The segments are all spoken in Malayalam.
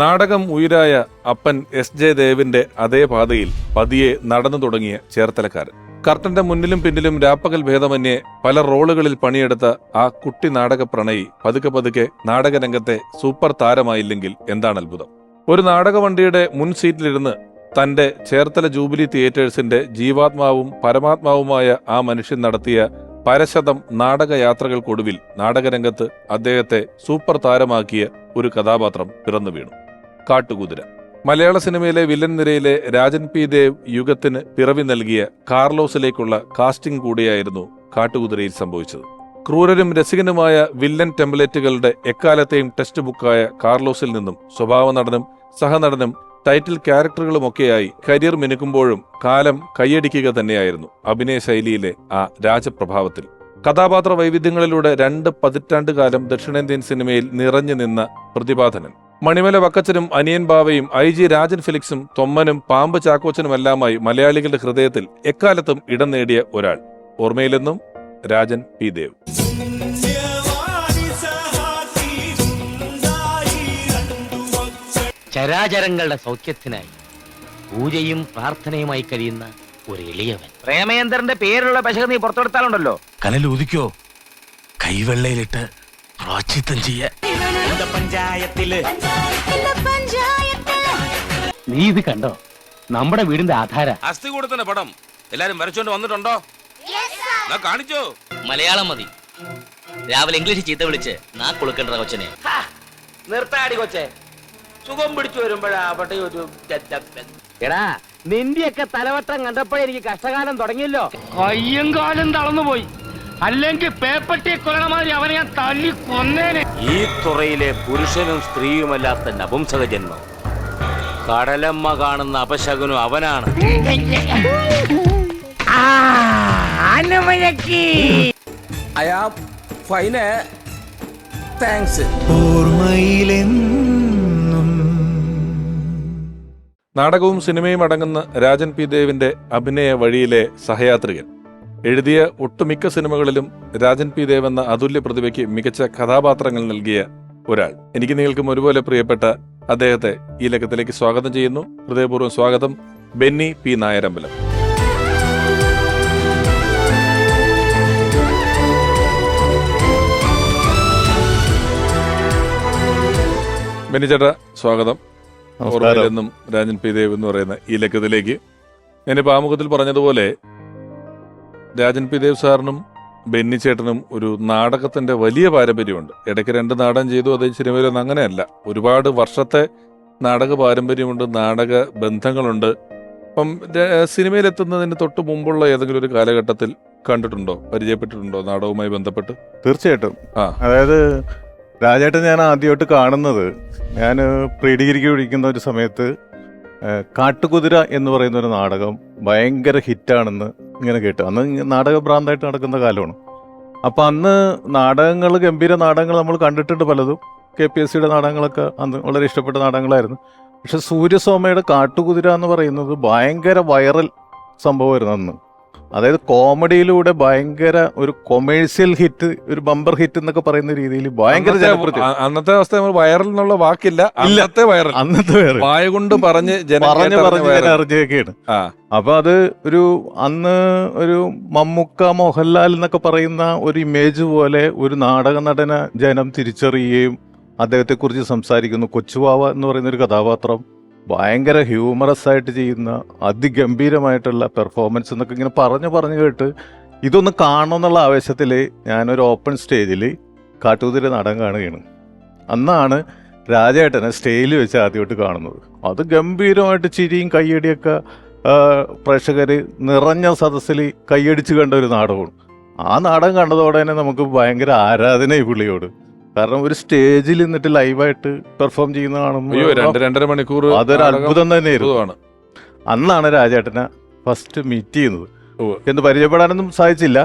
നാടകം ഉയരായ അപ്പൻ എസ് ജെ ദേവിന്റെ അതേ പാതയിൽ പതിയെ നടന്നു തുടങ്ങിയ ചേർത്തലക്കാരൻ. കർട്ടന്റെ മുന്നിലും പിന്നിലും രാപ്പകൽ ഭേദമന്യേ പല റോളുകളിൽ പണിയെടുത്ത ആ കുട്ടി നാടക പ്രണയി പതുക്കെ പതുക്കെ നാടകരംഗത്തെ സൂപ്പർ താരമായില്ലെങ്കിൽ എന്താണ് അത്ഭുതം? ഒരു നാടകവണ്ടിയുടെ മുൻ സീറ്റിലിരുന്ന് തന്റെ ചേർത്തല ജൂബിലി തിയേറ്റേഴ്സിന്റെ ജീവാത്മാവും പരമാത്മാവുമായ ആ മനുഷ്യൻ നടത്തിയ പരശതം നാടകയാത്രകൾക്കൊടുവിൽ നാടകരംഗത്ത് അദ്ദേഹത്തെ സൂപ്പർ താരമാക്കിയ ഒരു കഥാപാത്രം പിറന്നു വീണു. കാട്ടുകുതിര. മലയാള സിനിമയിലെ വില്ലൻ നിരയിലെ രാജൻ പി ദേവ് യുഗത്തിന് പിറവി നൽകിയ കാർലോസിലേക്കുള്ള കാസ്റ്റിംഗ് കൂടിയായിരുന്നു കാട്ടുകുതിരയിൽ സംഭവിച്ചത്. ക്രൂരനും രസികനുമായ വില്ലൻ ടെംപ്ലേറ്റുകളുടെ എക്കാലത്തെയും ടെക്സ്റ്റ് ബുക്കായ കാർലോസിൽ നിന്നും സ്വഭാവ നടനും സഹനടനും ടൈറ്റിൽ ക്യാരക്ടറുകളുമൊക്കെയായി കരിയർ മിനുക്കുമ്പോഴും കാലം കൈയടിക്കുക തന്നെയായിരുന്നു അഭിനയ ശൈലിയിലെ ആ രാജപ്രഭാവത്തിൽ. കഥാപാത്ര വൈവിധ്യങ്ങളിലൂടെ രണ്ട് പതിറ്റാണ്ട് കാലം ദക്ഷിണേന്ത്യൻ സിനിമയിൽ നിറഞ്ഞു നിന്ന പ്രതിപാദനൻ മണിമല വക്കച്ചനും അനിയൻ ബാവയും ഐ ജി രാജൻ ഫിലിക്സും തൊമ്മനും പാമ്പ് ചാക്കോച്ചനുമെല്ലാമായി മലയാളികളുടെ ഹൃദയത്തിൽ എക്കാലത്തും ഇടം നേടിയ ഒരാൾ. ഓർമ്മയിലെന്നും രാജൻ പി ദേവ്. ചരാചരങ്ങളുടെ സൗഖ്യത്തിനായി പൂജയും പ്രാർത്ഥനയുമായി കഴിയുന്ന ഒരു എളിയവൻ. പ്രേമേന്ദ്രന്റെ പേരുള്ള പശക നീ പുറത്തെടുത്താലുണ്ടല്ലോ. കനൽ ഉദിക്കോ കൈവെള്ളയിലിട്ട് പ്രാച്ചിത്തം ചെയ്യാൻ പഞ്ചായത്തിൽ? നീ ഇത് കണ്ടോ? നമ്മുടെ വീടിന്റെ ആധാര. അസ്ഥി കൂടത്തിന്റെ പടം. എല്ലാരും വരച്ചോണ്ട് വന്നിട്ടുണ്ടോ? കാണിച്ചോ. മലയാളം മതി. രാവിലെ ഇംഗ്ലീഷ് ചീത്ത വിളിച്ച് നാ കുളുക്കണ്ട കൊച്ചനെ. നിർത്താടി കൊച്ചെ. സുഖം പിടിച്ചു വരുമ്പോഴാ അവിടെ ഒരു എടാ നിന്റെയൊക്കെ തലവട്ടം കണ്ടപ്പോഴേ എനിക്ക് കഷ്ടകാലം തുടങ്ങിയല്ലോ. കയ്യും കാലം തളർന്നു പോയി അല്ലെങ്കിൽ പേപ്പട്ടിയെ കൊല്ലണമാതിരി അവനെ ഞാൻ തല്ലി കൊന്നേനെ. ഈ തുറയിലെ പുരുഷനും സ്ത്രീയുമല്ലാത്ത നപുംസക ജന്മം കടലമ്മ കാണുന്ന അപശകനും അവനാണ്. അയാ ഫൈന് താങ്ക്സ് നാടകവും സിനിമയും അടങ്ങുന്ന രാജൻ പി ദേവിന്റെ അഭിനയ വഴിയിലെ സഹയാത്രികൻ. എഴുതിയ ഒട്ടുമിക്ക സിനിമകളിലും രാജൻ പി ദേവ് എന്ന അതുല്യ പ്രതിഭയ്ക്ക് മികച്ച കഥാപാത്രങ്ങൾ നൽകിയ ഒരാൾ. എനിക്ക് നിങ്ങൾക്കും ഒരുപോലെ പ്രിയപ്പെട്ട അദ്ദേഹത്തെ ഈ ലക്കത്തിലേക്ക് സ്വാഗതം ചെയ്യുന്നു. ഹൃദയപൂർവം സ്വാഗതം. ബെന്നി പി നായരമ്പലം. ബെന്നി ചേട്ടാ സ്വാഗതം. ഓർമ്മയിലെന്നും രാജൻ പി ദേവ് എന്ന് പറയുന്ന ഈ ലക്കത്തിലേക്ക്. ഞാനിപ്പോൾ ആമുഖത്തിൽ പറഞ്ഞതുപോലെ രാജൻ പി ദേവ് സാറിനും ബെന്നി ചേട്ടനും ഒരു നാടകത്തിന്റെ വലിയ പാരമ്പര്യമുണ്ട്. ഇടയ്ക്ക് രണ്ട് നാടകം ചെയ്തു അതേ സിനിമയിലൊന്നും അങ്ങനെയല്ല. ഒരുപാട് വർഷത്തെ നാടക പാരമ്പര്യമുണ്ട് നാടക ബന്ധങ്ങളുണ്ട്. അപ്പം സിനിമയിലെത്തുന്നതിന് തൊട്ട് മുമ്പുള്ള ഏതെങ്കിലും ഒരു കാലഘട്ടത്തിൽ കണ്ടിട്ടുണ്ടോ? പരിചയപ്പെട്ടിട്ടുണ്ടോ നാടകവുമായി ബന്ധപ്പെട്ട്? തീർച്ചയായിട്ടും. ആ. അതായത് രാജേട്ടൻ ഞാൻ ആദ്യമായിട്ട് കാണുന്നത് ഞാൻ പ്രീ ഡിഗ്രിക്ക് പഠിക്കുന്ന ഒരു സമയത്ത് കാട്ടുകുതിര എന്ന് പറയുന്ന ഒരു നാടകം ഭയങ്കര ഹിറ്റാണെന്ന് ഇങ്ങനെ കേട്ടു. അന്ന് നാടക ഭ്രാന്തായിട്ട് നടക്കുന്ന കാലമാണ്. അപ്പം അന്ന് നാടകങ്ങൾ ഗംഭീര നാടകങ്ങൾ നമ്മൾ കണ്ടിട്ടുണ്ട് പലതും. കെ പി എസ് സിയുടെ നാടകങ്ങളൊക്കെ അന്ന് വളരെ ഇഷ്ടപ്പെട്ട നാടകങ്ങളായിരുന്നു. പക്ഷെ സൂര്യസോമയുടെ കാട്ടുകുതിര എന്ന് പറയുന്നത് ഭയങ്കര വൈറൽ സംഭവമായിരുന്നു അന്ന്. അതായത് കോമഡിയിലൂടെ ഭയങ്കര ഒരു കൊമേഴ്സ്യൽ ഹിറ്റ് ഒരു ബമ്പർ ഹിറ്റ് എന്നൊക്കെ പറയുന്ന രീതിയിൽ ഭയങ്കര അന്നത്തെ- അവസ്ഥ നമ്മൾ വൈറൽ എന്നുള്ള വാക്കില്ല. ഇല്ല. അന്നത്തെ വൈറൽ അന്നത്തെ വേറെ വായ കൊണ്ട് പറഞ്ഞ് പറഞ്ഞു പറഞ്ഞ്. അറിഞ്ഞൊക്കെയാണ് അപ്പൊ അത് ഒരു അന്ന് ഒരു മമ്മുക്ക മോഹൻലാൽ എന്നൊക്കെ പറയുന്ന ഒരു ഇമേജ് പോലെ ഒരു നാടക നടന ജനം തിരിച്ചറിയുകയും അദ്ദേഹത്തെക്കുറിച്ച് സംസാരിക്കുന്നു. കൊച്ചുവാവ എന്ന് പറയുന്ന ഒരു കഥാപാത്രം. ഭയങ്കര ഹ്യൂമറസ് ആയിട്ട് ചെയ്യുന്ന അതിഗംഭീരമായിട്ടുള്ള പെർഫോമൻസ് എന്നൊക്കെ ഇങ്ങനെ പറഞ്ഞു പറഞ്ഞു കേട്ട് ഇതൊന്ന് കാണണം എന്നുള്ള ആവേശത്തിൽ ഞാനൊരു ഓപ്പൺ സ്റ്റേജിൽ കാട്ടുകുതിര നടൻ കാണുകയാണ്. അന്നാണ് രാജേട്ടനെ സ്റ്റേജിൽ വെച്ച് ആദ്യമായിട്ട് കാണുന്നത്. അത് ഗംഭീരമായിട്ട് ചിരിയും കയ്യടിയൊക്കെ പ്രേക്ഷകർ നിറഞ്ഞ സദസ്സിൽ കയ്യടിച്ച് കണ്ട ഒരു നാടകമാണ്. ആ നാടകം കണ്ടതോടെ തന്നെ നമുക്ക് ഭയങ്കര ആരാധന ഈ പുള്ളിയോട്. കാരണം ഒരു സ്റ്റേജിൽ നിന്നിട്ട് ലൈവായിട്ട് പെർഫോം ചെയ്യുന്ന അയ്യോ രണ്ട് കാണുമ്പോൾ രണ്ടര മണിക്കൂർ അതൊരു അത്ഭുതം തന്നെയായിരുന്നു. അന്നാണ് രാജേട്ടനെ ഫസ്റ്റ് മീറ്റ് ചെയ്യുന്നത്. എന്ത് എന്ന് പരിചയപ്പെടാനൊന്നും സാധിച്ചില്ല.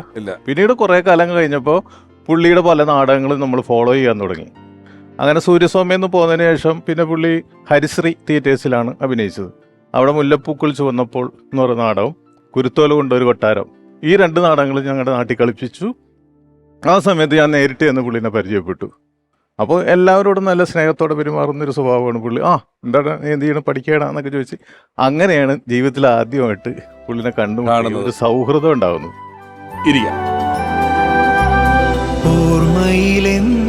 പിന്നീട് കുറെ കാലം കഴിഞ്ഞപ്പോൾ പുള്ളിയുടെ പല നാടകങ്ങളും നമ്മൾ ഫോളോ ചെയ്യാൻ തുടങ്ങി. അങ്ങനെ സൂര്യസ്വാമിന്ന് പോകുന്നതിന് ശേഷം പിന്നെ പുള്ളി ഹരിശ്രീ തിയേറ്റേഴ്സിലാണ് അഭിനയിച്ചത്. അവിടെ മുല്ലപ്പൂക്കൾ ചുവന്നപ്പോൾ എന്ന് പറയുന്ന നാടകം കുരുത്തോല കൊണ്ടൊരു കൊട്ടാരം ഈ രണ്ട് നാടകങ്ങളും ഞങ്ങളുടെ നാട്ടിൽ കളിപ്പിച്ചു. ആ സമയത്ത് ഞാൻ നേരിട്ട് ചെന്ന് പുള്ളിനെ പരിചയപ്പെട്ടു. അപ്പോൾ എല്ലാവരോടും നല്ല സ്നേഹത്തോടെ പെരുമാറുന്ന ഒരു സ്വഭാവമാണ് പുള്ളി. ആ എന്താണ് നീ എന്ത് ചെയ്യണം? പഠിക്കണം എന്നൊക്കെ ചോദിച്ച് അങ്ങനെയാണ് ജീവിതത്തിൽ ആദ്യമായിട്ട് പുള്ളിനെ കണ്ടു കാണുന്നത്. ഒരു സൗഹൃദം ഉണ്ടാകുന്നത് ഇരിക്കാം. ഓർമ്മയിലെന്നും